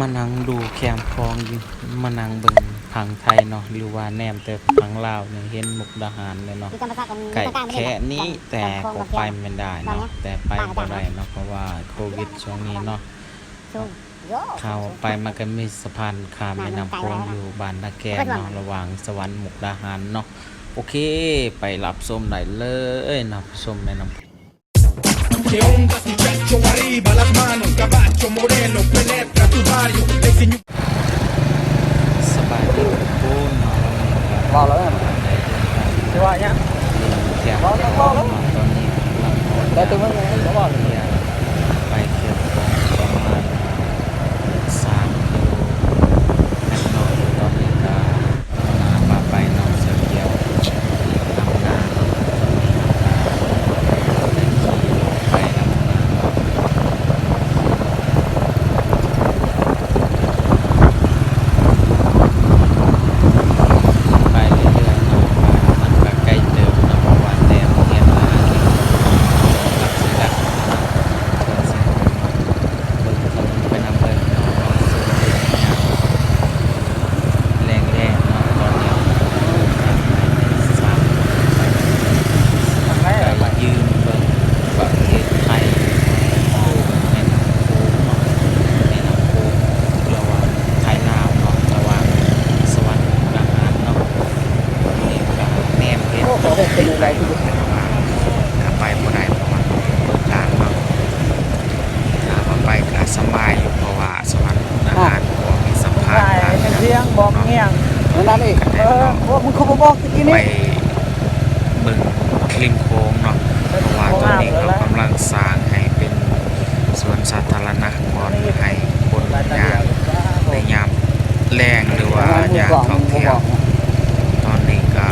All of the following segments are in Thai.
มานั่งดูแคมคองอยู่มานั่งเบิ่งผังไทยเนาะหรือว่าแนมแต่ผังลาวเนี่ยเห็นมุกดาหารเลยเนาะไก่แค่นี้แต่ก็ไปไม่ได้เนาะแต่ไปบ่ได้เนาะเพราะว่าโควิดช่วงนี้เนาะเขาไปมากันมีสะพานข้ามแม่น้ำโขงอยู่บ้านตะแกงเนาะระหว่างสวรรค์มุกดาหารเนาะโอเค ไปรับชมได้เลยนะชมแม่น้ำ Que tu barrio enseño Sabadi po na Bao lớn nhá Bao lớn bao lớn Đây tôi mới nghe bỏ bỏ กันเออว่ามึงเขบอกตะกี้นี่ไปมึงคลิมโค้งเนาะเพราะว่าตอนนี้เขากำลังสร้างให้เป็นสวนสาธารณะบอนให้คนยามในยามแรงหรือว่ายามท่องเที่ยวตอนนี้ก็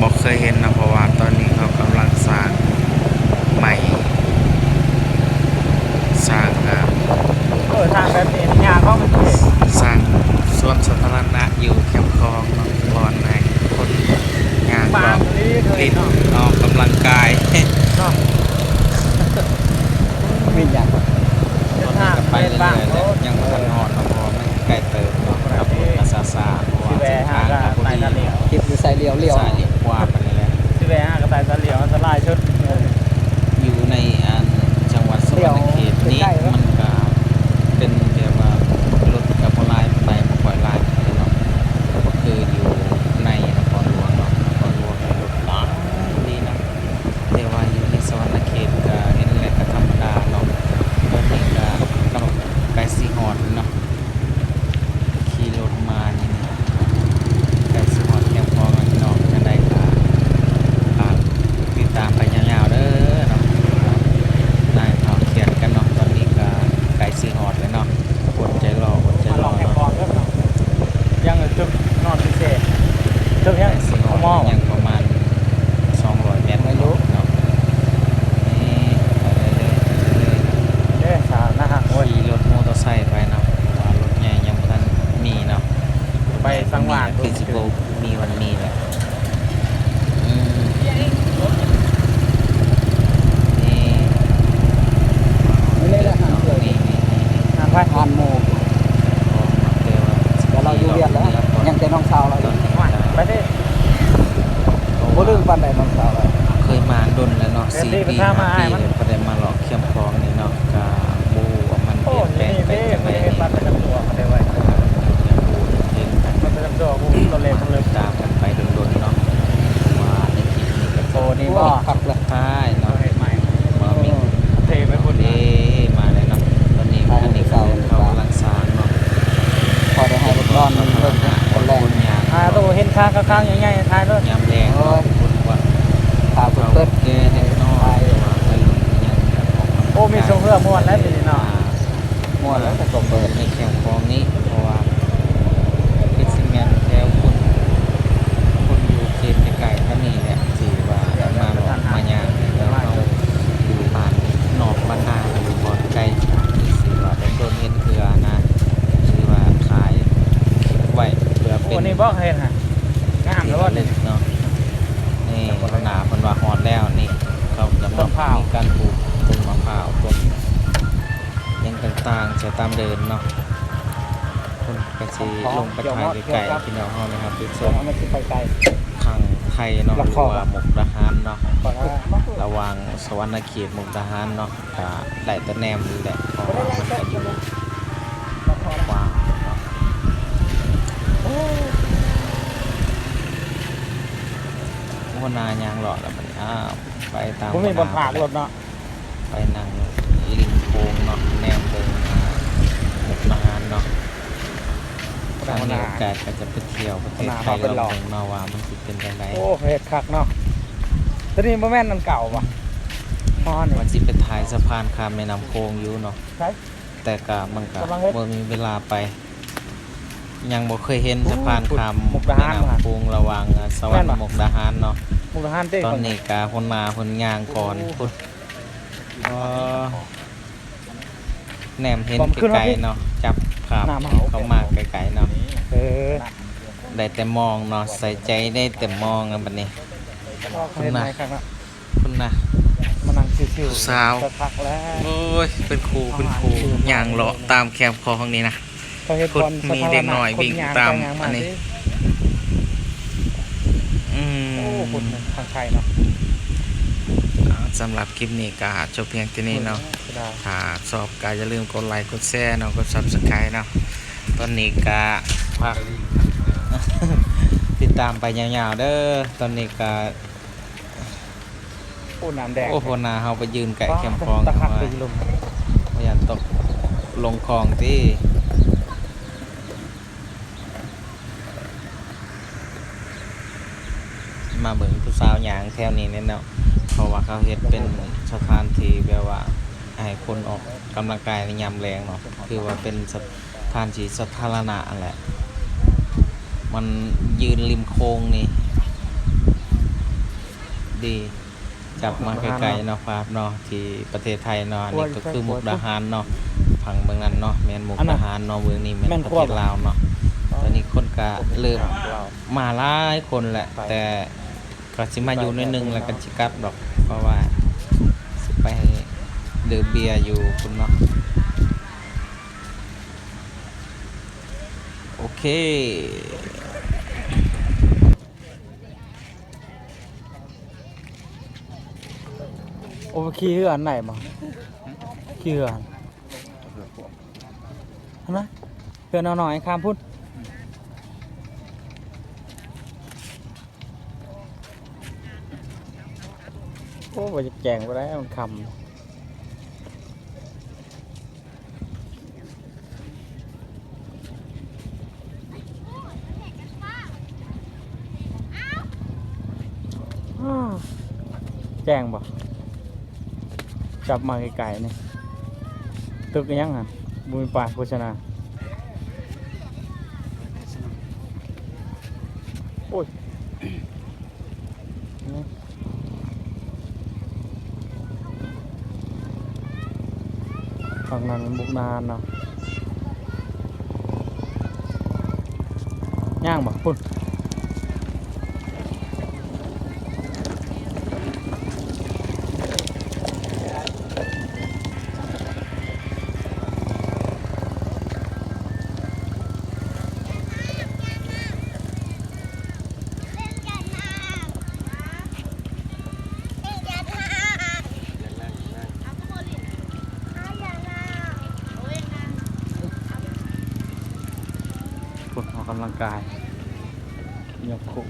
บอกเคยเห็นนะเพราะว่า ไปเรื่อยแต่ยังไม่ทันหอดเพราม่นไกลเติบเนาะครับอาซาซาเพราะว่าสิทางครับพอดีคลิปอยู่ใส่เลี้ยวเลี้ยวสายเลี้ยวกว่าไปเลย สิแวะกระต่ายตะเลี้ยวอันสลายชุดอยู่ในอันจังหวัดสุพรรณเขตนี้มัน ค่ายทานหมู่แต่เราอยู่เรียนแล้วยังแต่น้องสาวเราอยู่ไปดิบ่ลืมปานใดน้องสาวเราเคยมาดนแล้วเนาะสี่ปีห้าปี ร้อนเริ่มคนแรงทาตัวเห็นข้างข้างย่าญ่ๆทายรถยำแรงคนว่าตาเปิดเกย์เนยน้อยโอ้มีโซเฟอร์ม้วนแล้วดีเนาะม้วนแล้วแต่ก็เปิดในแข่งของนี้ พร้าว มีการปลูกต้นมะพร้าวต้นยังต่างๆจะตามเดินเนาะคนกระชีลงไปขายไก่พี่น้องเฮานะครับทุกส่วซ่ทางไทยเนาะหรือว่าหมกตะหานเนาะระวังสวรรณเขตหมกตะหานเนาะก็ได้แต่แนมนี่แหละพอมันก็อยู่ว้าวโอ้นายางหล่อแล้วมันอ้าว ไปตามผมมีบนหัวหผากรถเนาะไปนั่งลิงโค้งเนาะแนมเดินมาหมกทหารเนาะถ้ามีโอกาสก็จะไปเที่ยวประเทศไทยลองเบิ่งเนาะว่ามันสิเป็นจังไดโอ้เฮ็ดคักเนาะตัวนี้บ่แม่นนันเก่าป่ะพอนี่มันสิไปถ่ายสะพานข้ามแม่น้ำโขงอยู่เนาะใช่แต่ก็มันก็กำลังเฮ็ดบ่มีเวลาไปยังบ่เคยเห็นสะพานข้ามมุกดาแม่หารน้ำโขงระหว่างสวรรค์แม่นปะมุกดาหารเนาะ มุกดาหารเต้ตอนนี้ก็คนมาคนย่างก่อนพุ่นเออแนมเห็นไกลๆเนาะจับภาพเข้ามาไกลๆเนาะเออได้แต่มองเนาะใส่ใจได้แต่มองกันบัดนี้เฮ็ดไหนคักเนาะคุณนะมานั่งชิวๆสาวสักพักแล้วโอ้ยเป็นครูเป็นครูย่างเลาะตามแคมป์คอห้องนี้นะเขาเฮ็ดบอลมีเด็กหน่อยวิ่งตามอันนี้ อื โอ้ ม คุณทางไทยเนาะสำหรับคลิปนี้ก็จบเพียงที่นี้เนาะได้ถ้าชอบก็อย่าลืมกดไลค์กดแชร์เนาะกด subscribe เนาะตอนนี้ก็พักติดตามไปยาวๆเด้อตอนนี้ก็โอ้น้ำแดงโอ้โหนาเฮาไปยืนไก่แคมป์คลองตะขักมาตีลมพยายามตกลงคลองที่มาเบิ่งผู้สาว หยางแถวนี้เนี่ยเนาะเพราะว่าเขาเฮ็ดเป็นสถานที่แบบว่าให้คนออกกำลังกายในยามแรงเนาะคือว่าเป็นสถานที่สาธารณะนั่นแหละ มันยืนริมโค้งนี่ ดีจับมาไกลๆเนาะภาพเนาะที่ประเทศไทยเนาะอันนี่ก็คือมุกดาหารเนาะฝั่งเมืองนั้นเนาะแม่นมุกดาหารเนาะเมืองนี้แม่นประเทศลาวเนาะตอนนี้คนก็เริ่มมาหลายคนแหละ แต่ ก็สิมาอยู่หนิดนึงแล้วก็สิกลับดอก เพราะว่าสิไปดื่มเบียร์อยู่คุณเนาะโอเคโอ้ขี้เหือนไหนมาขี้เหือนเห็นไหมเหือนเอาหน่อยข้ามพุทธโอ้ ว่าจะแจงไปแล้วมันคำอ้าวแจ้งบ่จับมาไกลๆนี่ตึกอีหยังอะบุญป่าโฆษณาโอ้ย นี่ฝั่งนั้นมันบุกนานเนาะย่างบ่พุ่น กออกกำลังกายยกคู่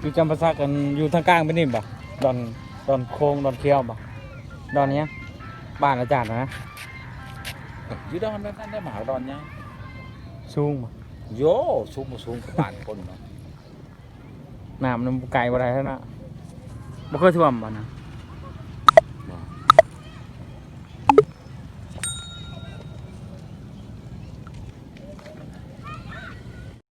อยู่จำปาสักกันอยู่ทางกลางเป็นนี่บ่ดอนดอนโค้งดอนเคี้ยวบ่ดอนเนี้ยบ้านอาจารย์นะอยู่ดอนนั้นได้หมาดอนยังสูงบ่โยสูงบ่สูงกับบ้านคนเนาะ น้ำมันไกลบ่ได้แล้วนะบ่เคยท่วมบ่นะ